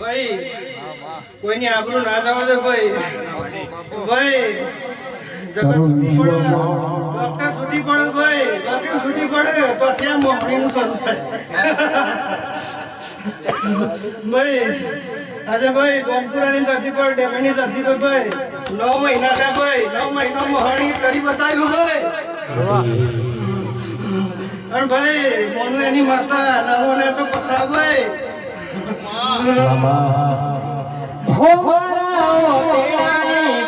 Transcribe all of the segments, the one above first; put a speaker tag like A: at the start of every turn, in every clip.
A: ભાઈ ના જવા દે ભાઈ. ભાઈ જગત છૂટી પડે. છૂટી પડે ભાઈ. ડોક્ટર છૂટી તો ત્યાં મોહણીનું શરૂ થાય. ભાઈ આજે ભાઈ ગોમપુરાની ધરતી પર ડેમની ધરતી પર ભાઈ નવ મહિના ના ભાઈ. નવ મહિનો મોહણી કરી બતાવ્યું ભાઈ. અને ભાઈ મોનું એની માતા નવો ને તો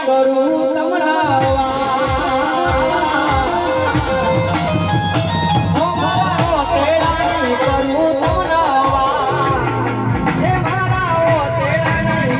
B: કરું તમરાવા હો મારા તેડાને